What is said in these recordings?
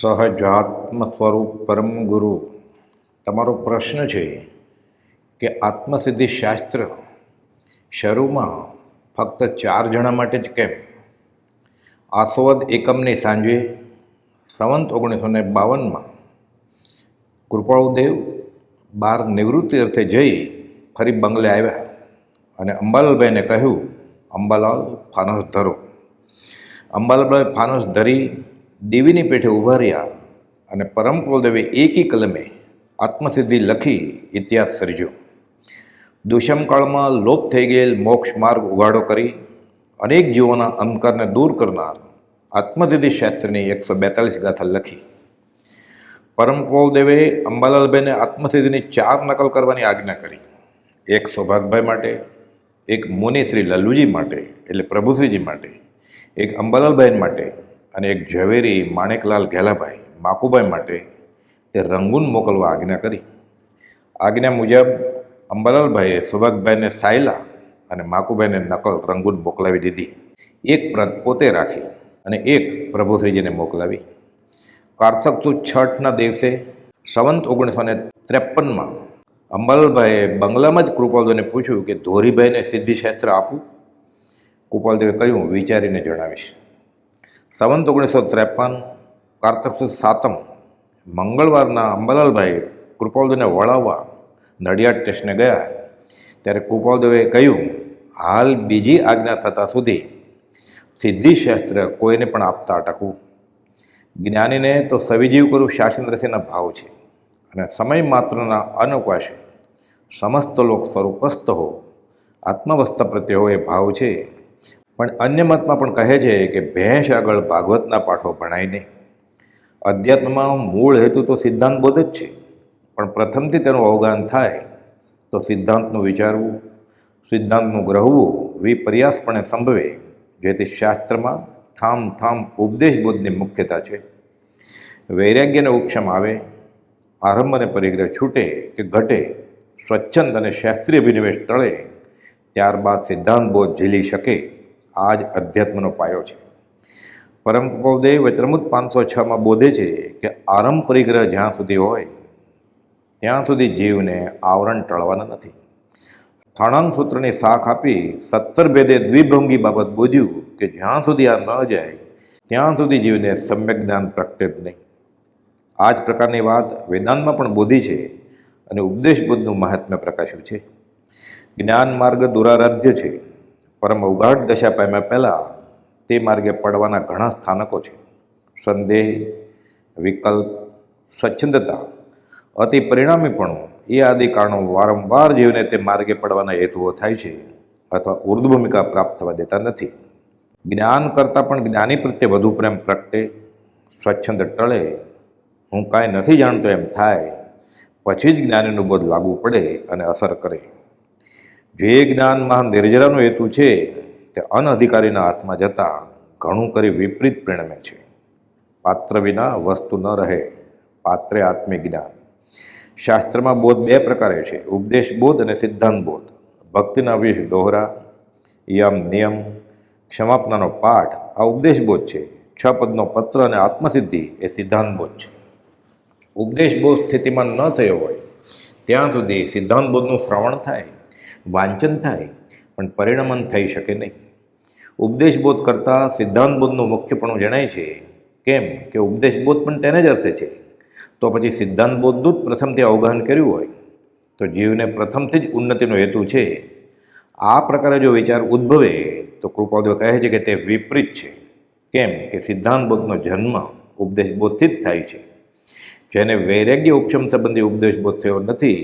સહજાત્મ સ્વરૂપ પરમ ગુરુ. તમારો પ્રશ્ન છે કે આત્મસિદ્ધિ શાસ્ત્ર શરૂમાં ફક્ત ચાર જણા માટે જ કેમ? આસોવદ એકમની સાંજે સંવંત ઓગણીસો ને બાવનમાં કૃપાળુદેવ બાર નિવૃત્તિ અર્થે જઈ ફરી બંગલે આવ્યા અને અંબાલાલભાઈને કહ્યું, અંબાલાલ ફાનસ ધરો. અંબાલાલભાઈ ફાનસ ધરી દેવીની પેઠે ઊભા રહ્યા અને પરમ કુલદેવે એકી કલમે આત્મસિદ્ધિ લખી ઇતિહાસ સર્જ્યો. દુષ્મકાળમાં લોપ થઈ ગયેલ મોક્ષ માર્ગ ઉગાડો કરી અનેક જીવોના અંધકારને દૂર કરનાર આત્મસિદ્ધિ શાસ્ત્રની એકસો બેતાલીસ ગાથા લખી. પરમ કુલદેવે અંબાલાલભાઈને આત્મસિદ્ધિની ચાર નકલ કરવાની આજ્ઞા કરી. એક સૌભાગભાઈ માટે, એક મુનિ શ્રી લલ્લુજી માટે, એટલે પ્રભુશ્રીજી માટે, એક અંબાલાલભાઈ માટે અને એક ઝવેરી માણેકલાલ ઘેલાભાઈ માકુભાઈ માટે તે રંગૂન મોકલવા આજ્ઞા કરી. આજ્ઞા મુજબ અંબાલાલભાઈએ સુભાગભાઈને સાયલા અને માકુભાઈને નકલ રંગૂન મોકલાવી દીધી. એક પ્રત પોતે રાખી અને એક પ્રભુશ્રીજીને મોકલાવી. કારતક સુદ છઠના દિવસે સંવંત ઓગણીસો ને ત્રેપનમાં અંબાલાલભાઈએ બંગલામાં જ કૃપાલદેવને પૂછ્યું કે ધોરીભાઈને સિદ્ધિશાસ્ત્ર આપું? કૃપાલદેવે કહ્યું, વિચારીને જણાવીશ. સંવંત ઓગણીસો ત્રેપન કારતક સુદ સાતમ, મંગળવારના અંબાલાલભાઈ કૃપાલદેવને વળાવવા નડિયાદ સ્ટેશને ગયા. ત્યારે કૃપાલદેવે કહ્યું, હાલ બીજી આજ્ઞા થતાં સુધી સિદ્ધિશાસ્ત્ર કોઈને પણ આપતા અટકવું. જ્ઞાનીને તો સવિજીવ કરું શાસન ભાવ છે અને સમય માત્રના અનવકાશે સમસ્ત લોક સ્વરૂપસ્થ હો. આત્મવસ્થ પ્રત્યે હોય એ ભાવ છે. પણ અન્ય મતમાં પણ કહે છે કે ભેંસ આગળ ભાગવતના પાઠો ભણાય નહીં. અધ્યાત્મમાં મૂળ હેતુ તો સિદ્ધાંત બોધ જ છે. પણ પ્રથમથી તેનું અવગાન થાય તો સિદ્ધાંતનું વિચારવું, સિદ્ધાંતનું ગ્રહવું વિપર્યાસપણે સંભવે, જેથી શાસ્ત્રમાં ઠામ ઠામ ઉપદેશ બોધની મુખ્યતા છે. વૈરાગ્યને ઉપશમ આવે, આરંભ અને પરિગ્રહ છૂટે કે ઘટે, સ્વચ્છંદ અને શાસ્ત્રીય અભિનિવેશ ટળે, ત્યારબાદ સિદ્ધાંત બોધ ઝીલી શકે. આ જ અધ્યાત્મનો પાયો છે. પરમ કૃપાદેવ વચરમુદ પાંચસો છમાં બોધે છે કે આરંભ પરિગ્રહ જ્યાં સુધી હોય, ત્યાં સુધી જીવને આવરણ ટળવાના નથી. સ્થાણાંગ સૂત્રની શાખ આપી સત્તર ભેદે દ્વિભંગી બાબત બોધ્યું કે જ્યાં સુધી આ ન જાય, ત્યાં સુધી જીવને સમ્યક જ્ઞાન પ્રગટે નહીં. આ જ પ્રકારની વાત વેદાંતમાં પણ બોધી છે અને ઉપદેશ બુદ્ધનું મહાત્મ્ય પ્રકાશ્યું છે. જ્ઞાન માર્ગ દુરારાધ્ય છે. પરમ ઉગાઢ દશા પામ્યા પહેલાં તે માર્ગે પડવાના ઘણા સ્થાનકો છે. સંદેહ, વિકલ્પ, સ્વચ્છંદતા, અતિ પરિણામીપણું, એ આદિ કારણો વારંવાર જીવને તે માર્ગે પડવાના હેતુઓ થાય છે અથવા ઉર્ધભૂમિકા પ્રાપ્ત થવા દેતા નથી. જ્ઞાન કરતાં પણ જ્ઞાની પ્રત્યે વધુ પ્રેમ પ્રગટે, સ્વચ્છંદ ટળે, હું કાંઈ નથી જાણતો એમ થાય, પછી જ જ્ઞાનીનું બોધ લાગુ પડે અને અસર કરે. જે જ્ઞાનમાં નિર્જરાનો હેતુ છે તે અનઅધિકારીના હાથમાં જતાં ઘણું કરી વિપરીત પરિણમે છે. પાત્ર વિના વસ્તુ ન રહે, પાત્રે આત્મિક જ્ઞાન. શાસ્ત્રમાં બોધ બે પ્રકારે છે, ઉપદેશ બોધ અને સિદ્ધાંત બોધ. ભક્તિના વિષ દોહરા, યમ નિયમ, ક્ષમાપનાનો પાઠ, આ ઉપદેશ બોધ છે. છ પદનો પત્ર અને આત્મસિદ્ધિ એ સિદ્ધાંત બોધ છે. ઉપદેશ બોધ સ્થિતિમાં ન થયો હોય, ત્યાં સુધી સિદ્ધાંત બોધનું શ્રવણ થાય. વાંચન થાય, પણ પરિણમન થઈ શકે નહીં. ઉપદેશ બોધ કરતાં સિદ્ધાંત બોધનું મુખ્યપણું જણાય છે, કેમ કે ઉપદેશબોધ પણ તેને જ અર્થે છે. તો પછી સિદ્ધાંત બોધનું જ પ્રથમથી અવગાહન કર્યું હોય, તો જીવને પ્રથમથી જ ઉન્નતિનો હેતુ છે. આ પ્રકારે જો વિચાર ઉદ્ભવે, તો કૃપાદેવ કહે છે કે તે વિપરીત છે, કેમ કે સિદ્ધાંત બોધનો જન્મ ઉપદેશબોધથી જ થાય છે. જેને વૈરાગ્ય ઉપશમ સંબંધી ઉપદેશ બોધ થયો નથી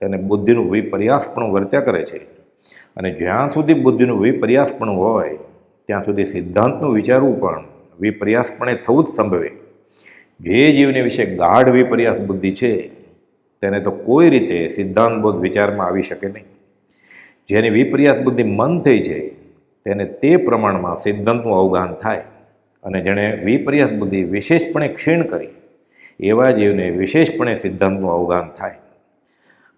તેને બુદ્ધિનું વિપર્યાસપણું વર્ત્યા કરે છે. અને જ્યાં સુધી બુદ્ધિનું વિપર્યાસ પણ હોય, ત્યાં સુધી સિદ્ધાંતનું વિચારવું પણ વિપર્યાસપણે થવું જ સંભવે. જે જીવને વિશે ગાઢ વિપર્યાસ બુદ્ધિ છે, તેને તો કોઈ રીતે સિદ્ધાંતબોધ વિચારમાં આવી શકે નહીં. જેની વિપર્યાસ બુદ્ધિ મન થઈ છે, તેને તે પ્રમાણમાં સિદ્ધાંતનું અવગાહન થાય. અને જેણે વિપર્યાસ બુદ્ધિ વિશેષપણે ક્ષીણ કરી, એવા જીવને વિશેષપણે સિદ્ધાંતનું અવગાહન થાય.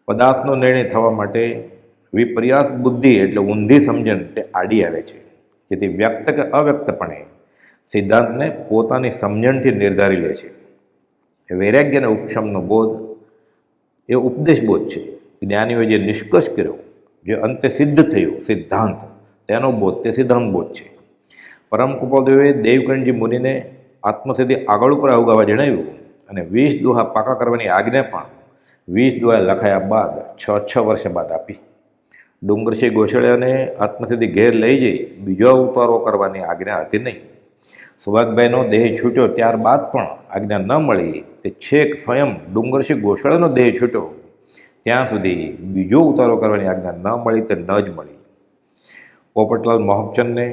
પદાર્થનો નિર્ણય થવા માટે વિપર્યાસ બુદ્ધિ એટલે ઊંધી સમજણ તે આડી આવે છે. જેથી વ્યક્ત કે અવ્યક્તપણે સિદ્ધાંતને પોતાની સમજણથી નિર્ધારી લે છે. વૈરાગ્ય અને ઉપશમનો બોધ એ ઉપદેશ બોધ છે. જ્ઞાનીઓએ જે નિષ્કર્ષ કર્યો, જે અંતે સિદ્ધ થયું સિદ્ધાંત, તેનો બોધ તે સિદ્ધાંત બોધ છે. પરમ કૃપાદેવે દેવકણજી મુનિને આત્મસિદ્ધિ આગળ ઉપર અવગાવા જણાવ્યું અને વીસ દોહા પાકા કરવાની આજ્ઞા પણ વીસ દ્વારા લખાયા બાદ છ છ વર્ષ બાદ આપી. ડુંગરસિંહ ગોસળિયાને આત્મસિદ્ધિ ઘેર લઈ જઈ બીજો ઉતારો કરવાની આજ્ઞા હતી નહીં. સુભાગભાઈનો દેહ છૂટ્યો ત્યારબાદ પણ આજ્ઞા ન મળી તે છેક સ્વયં ડુંગરસિંહ ગોસળાનો દેહ છૂટ્યો. ત્યાં સુધી બીજો ઉતારો કરવાની આજ્ઞા ન મળી તે ન જ મળી. પોપટલાલ મોહબચંદને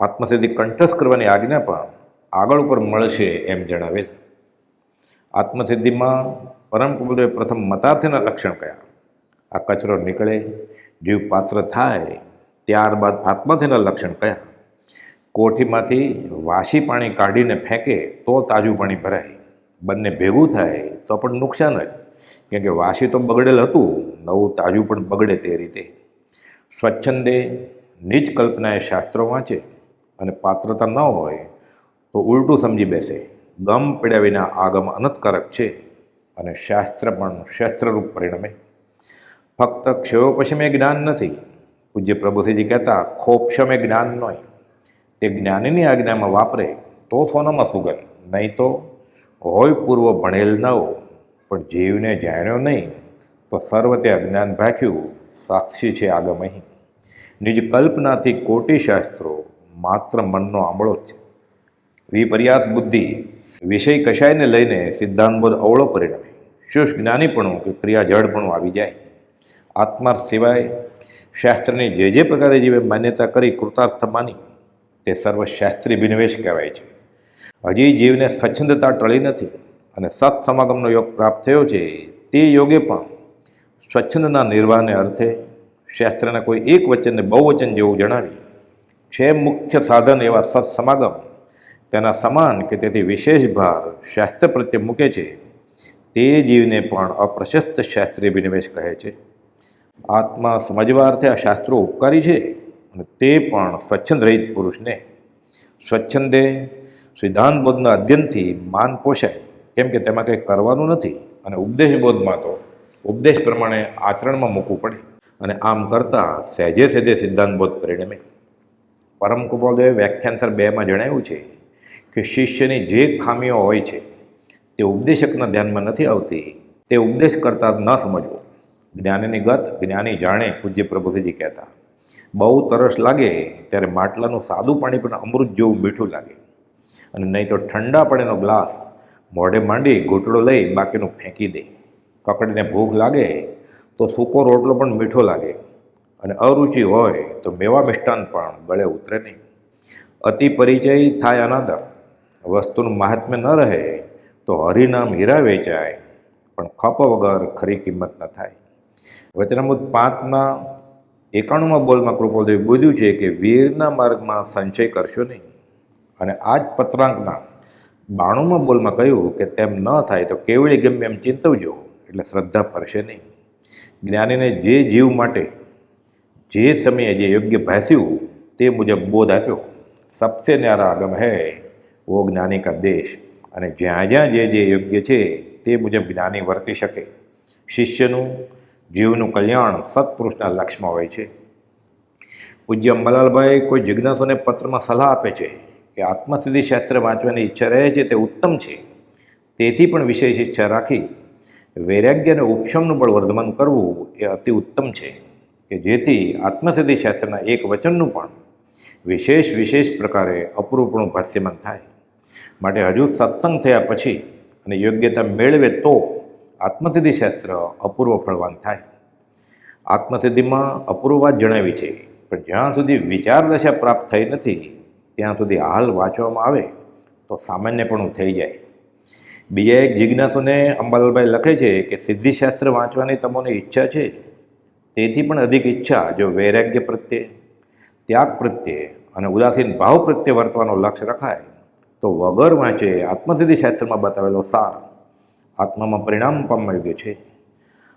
આત્મસિદ્ધિ કંઠસ્થ કરવાની આજ્ઞા પણ આગળ ઉપર મળશે એમ જણાવેલ. આત્મસિદ્ધિમાં પરમ કુબુલે પ્રથમ મતાર્થીના લક્ષણ કયા? આ કચરો નીકળે, જીવ પાત્ર થાય, ત્યારબાદ આત્માથીના લક્ષણ કયા? કોઠીમાંથી વાસી પાણી કાઢીને ફેંકે તો તાજું પાણી ભરાય. બંને ભેગું થાય તો પણ નુકસાન જ કેમ કે વાસી તો બગડેલ હતું, નવું તાજું પણ બગડે તે રીતે. સ્વચ્છંદે નિજ કલ્પનાએ શાસ્ત્રો વાંચે અને પાત્રતા ન હોય તો ઉલટું સમજી બેસે. ગમ પડ્યા વિના આગમ અનતકારક છે. અને શાસ્ત્ર પણ શાસ્ત્રરૂપ પરિણમે. ફક્ત ક્ષયોપશમે જ્ઞાન નથી. પૂજ્ય પ્રભુથીજી કહેતા ખોપશમે જ્ઞાન નોય. તે જ્ઞાનીની આજ્ઞામાં વાપરે તો સોનામાં સુગંધ. નહીં તો હોય પૂર્વ ભણેલ ન હો પણ જીવને જાણ્યો નહીં, તો સર્વ તે અજ્ઞાન ભાખ્યું સાક્ષી છે આગમ અહીં નિજ કલ્પનાથી કોટી શાસ્ત્રો માત્ર મનનો આંબળો છે. વિપર્યાસ બુદ્ધિ વિષય કશાયને લઈને સિદ્ધાંતબોધ અવળો પરિણમે. શુષ્ક જ્ઞાનીપણું કે ક્રિયા જડપણું આવી જાય. આત્મા સિવાય શાસ્ત્રની જે જે પ્રકારે જીવે માન્યતા કરી કૃતાર્થ માની, તે સર્વ શાસ્ત્રી બિનવેશ કહેવાય છે. હજી જીવને સ્વચ્છંદતા ટળી નથી અને સત્સમાગમનો યોગ પ્રાપ્ત થયો છે, તે યોગે પણ સ્વચ્છંદના નિર્વાહને અર્થે શાસ્ત્રના કોઈ એક વચનને બહુવચન જેવું જણાવી, છે મુખ્ય સાધન એવા સત્સમાગમ તેના સમાન કે તેથી વિશેષ ભાર શાસ્ત્ર પ્રત્યે મૂકે છે. તે જીવને પણ અપ્રશસ્ત શાસ્ત્રીય વિનિવેશ કહે છે. આત્મા સમજવા અર્થે આ શાસ્ત્રો ઉપકારી છે અને તે પણ સ્વચ્છંદ રહિત પુરુષને. સ્વચ્છંદે સિદ્ધાંત બોધના અધ્યયનથી માન પોષાય, કેમ કે તેમાં કંઈ કરવાનું નથી અને ઉપદેશ બોધમાં તો ઉપદેશ પ્રમાણે આચરણમાં મૂકવું પડે અને આમ કરતાં સહેજે સહેજે સિદ્ધાંત બોધ પરિણમે. પરમ કૃપાલદેવે વ્યાખ્યાનસર બેમાં જણાવ્યું છે કે શિષ્યની જે ખામીઓ હોય છે, તે ઉપદેશકના ધ્યાનમાં નથી આવતી. તે ઉપદેશ કરતાં ન સમજવો. જ્ઞાનીની ગત, જ્ઞાની જાણે, પૂજ્ય પ્રભુજીજી કહેતા. બહુ તરસ લાગે, ત્યારે માટલાનું સાદું પાણી પણ અમૃત જેવું મીઠું લાગે. અને નહીં તો ઠંડા પાણીનો ગ્લાસ, મોઢે માંડી ઘૂંટડો લઈ બાકીનું ફેંકી દે. કકડીને ભૂખ લાગે, તો સૂકો રોટલો પણ મીઠો લાગે. અને અરુચિ હોય, તો મેવા મિષ્ટાન પણ ગળે ઉતરે નહીં. અતિ પરિચય થાય અનાદર. વસ્તુનું મહાત્મ્ય ન રહે, તો હરિનામ હીરા વેચાય, પણ ખપ વગર ખરી કિંમત ન થાય. વચનામૃત પાંચના એકાણુંમાં બોલમાં કૃપાલદેવ બોલ્યું છે કે વીરના માર્ગમાં સંચય કરશો નહીં. અને આ જ પત્રાંકના બાણુંમાં બોલમાં કહ્યું કે તેમ ન થાય તો કેવળી ગમે એમ ચિંતવજો, એટલે શ્રદ્ધા ફરશે નહીં. જ્ઞાનીને જે જીવ માટે, જે સમયે જે યોગ્ય ભાસ્યું, તે મુજબ બોધ આપ્યો. સબસે ન્યારા આગમ હૈ વો જ્ઞાની કા દેશ? અને જ્યાં જ્યાં જે જે યોગ્ય છે, તે મુજબ જ્ઞાની વર્તી શકે. શિષ્યનું, જીવનું કલ્યાણ સત્પુરુષના લક્ષ્યમાં હોય છે. પૂજ્ય અંબાલાલભાઈ કોઈ જિજ્ઞાસુને પત્રમાં સલાહ આપે છે કે આત્મસિદ્ધિ શાસ્ત્ર વાંચવાની ઈચ્છા રહે છે, તે ઉત્તમ છે. તેથી પણ વિશેષ ઈચ્છા રાખી વૈરાગ્ય અને ઉપશમનું પણ વર્ધમાન કરવું એ અતિ ઉત્તમ છે. કે જેથી આત્મસિદ્ધિ શાસ્ત્રના એક વચનનું પણ વિશેષ વિશેષ પ્રકારે અપૂર્વપણું ભાષ્યમાન થાય. માટે હજુ સત્સંગ થયા પછી અને યોગ્યતા મેળવે તો આત્મસિદ્ધિ શાસ્ત્ર અપૂર્વ ફળવાન થાય. આત્મસિદ્ધિમાં અપૂર્વ વાત જણાવી છે, પણ જ્યાં સુધી વિચાર દશા પ્રાપ્ત થઈ નથી, ત્યાં સુધી હાલ વાંચવામાં આવે તો સામાન્યપણું થઈ જાય. બીજા એક જિજ્ઞાસુને અંબાલાલભાઈ લખે છે કે સિદ્ધિશાસ્ત્ર વાંચવાની તમને ઈચ્છા છે. તેથી પણ અધિક ઈચ્છા જો વૈરાગ્ય પ્રત્યે, ત્યાગ પ્રત્યે અને ઉદાસીન ભાવ પ્રત્યે વર્તવાનો લક્ષ્ય રખાય તો વગર વાંચે આત્મસિદ્ધિ શાસ્ત્રમાં બતાવેલો સાર આત્મામાં પરિણામ પામવા યોગ્ય છે.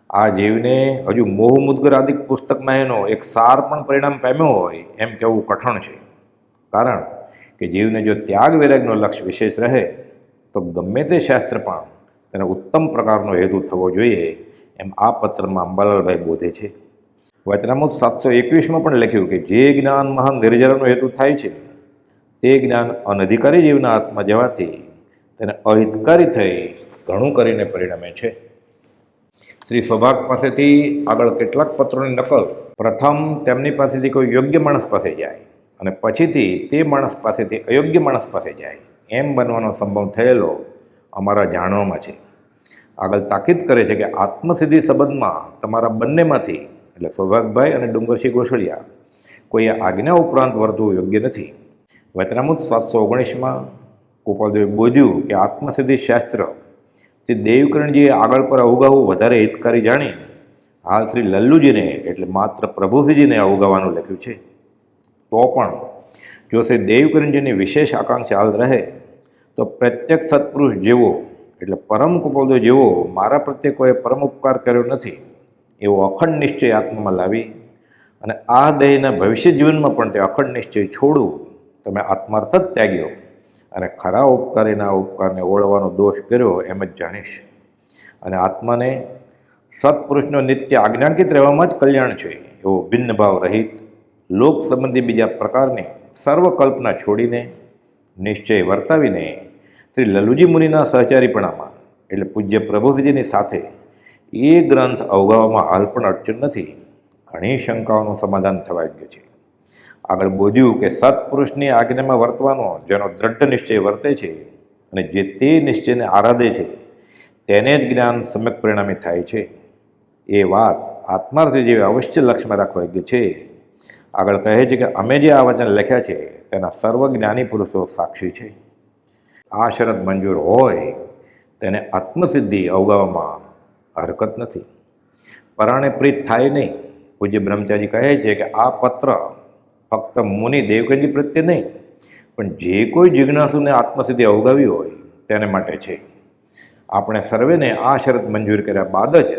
આ જીવને હજુ મોહ મુદગરાદિક પુસ્તકમાં એનો એક સાર પણ પરિણામ પામ્યો હોય એમ કહેવું કઠણ છે. કારણ કે જીવને જો ત્યાગ વૈરાગનો લક્ષ્ય વિશેષ રહે, તો ગમે તે શાસ્ત્ર પણ તેને ઉત્તમ પ્રકારનો હેતુ થવો જોઈએ એમ આ પત્રમાં અંબાલાલભાઈ બોધે છે. વચનામૃત સાતસો એકવીસમાં પણ લખ્યું કે જે જ્ઞાન મહાન નિર્જરાનો હેતુ થાય છે તે જ્ઞાન અનધિકારી જીવના હાથમાં જવાથી તેને અહિતકારી થઈ ઘણું કરીને પરિણમે છે. શ્રી સૌભાગ પાસેથી આગળ કેટલાક પત્રોની નકલ, પ્રથમ તેમની પાસેથી કોઈ યોગ્ય માણસ પાસે જાય અને પછીથી તે માણસ પાસેથી અયોગ્ય માણસ પાસે જાય એમ બનવાનો સંભવ થયેલો અમારા જાણવામાં છે. આગળ તાકીદ કરે છે કે આત્મસિદ્ધિ સંબંધમાં તમારા બંનેમાંથી, એટલે સૌભાગભાઈ અને ડુંગરસિંહ ગોસળિયા, કોઈએ આજ્ઞા ઉપરાંત વર્તવું યોગ્ય નથી. વચનામૃત સાતસો ઓગણીસમાં ગોપાલદેવે બોધ્યું કે આત્મસિદ્ધિ શાસ્ત્ર તે દેવકરણજીએ આગળ પર અવગાવવું વધારે હિતકારી જાણી હાલ શ્રી લલ્લુજીને એટલે માત્ર પ્રભુસિંહજીને અવગાવવાનું લખ્યું છે. તો પણ જો શ્રી દેવકરણજીની વિશેષ આકાંક્ષા હાલ રહે, તો પ્રત્યક્ષ સત્પુરુષ જેવો એટલે પરમ કુપોદો જેવો મારા પ્રત્યે કોઈ પરમ ઉપકાર કર્યો નથી, એવો અખંડ નિશ્ચય આત્મામાં લાવી અને આ દેહના ભવિષ્ય જીવનમાં પણ તે અખંડ નિશ્ચય છોડવું તમે આત્માર્થ જ ત્યાગ્યો. અને ખરા ઉપકારીના ઉપકારને ઓળવાનો દોષ કર્યો એમ જ જાણીશ. અને આત્માને સત્પુરુષનો નિત્ય આજ્ઞાંકિત રહેવામાં જ કલ્યાણ છે. એવો ભિન્ન ભાવ રહિત લોક સંબંધી બીજા પ્રકારની સર્વ કલ્પના છોડીને નિશ્ચય વર્તાવીને શ્રી લલુજી મુનિના સહચારીપણામાં, એટલે પૂજ્ય પ્રભુજીની સાથે એ ગ્રંથ અવગાવવામાં હાલ પણ અડચણ નથી. ઘણી શંકાઓનું સમાધાન થવા યોગ્ય છે. આગળ બોધ્યું કે સત્પુરુષની આજ્ઞામાં વર્તવાનો, જેનો દ્રઢ નિશ્ચય વર્તે છે અને જે તે નિશ્ચયને આરાધે છે, તેને જ જ્ઞાન સમ્યક પરિણામી થાય છે. એ વાત આત્માર્થી જેવી અવશ્ય લક્ષ્યમાં રાખવા યોગ્ય છે. આગળ કહે છે કે અમે જે આ વચન લખ્યા છે, તેના સર્વ જ્ઞાની પુરુષો સાક્ષી છે. આ શરત મંજૂર હોય, તેને આત્મસિદ્ધિ અવગાવવામાં હરકત નથી. પરાણે પ્રીત થાય નહીં. પૂજ્ય બ્રહ્મચારી કહે છે કે આ પત્ર ફક્ત મુનિ દેવકંજી પ્રત્યે નહીં, પણ જે કોઈ જિજ્ઞાસુને આત્મસિદ્ધિ અવગાવી હોય તેને માટે છે. આપણે સર્વેને આ શરત મંજૂર કર્યા બાદ જ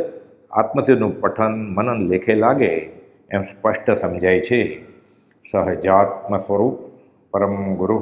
આત્મસિદ્ધિનું પઠન, મનન, લેખે લાગે એમ સ્પષ્ટ સમજાય છે. સહજાત્મ સ્વરૂપ પરમ ગુરુ.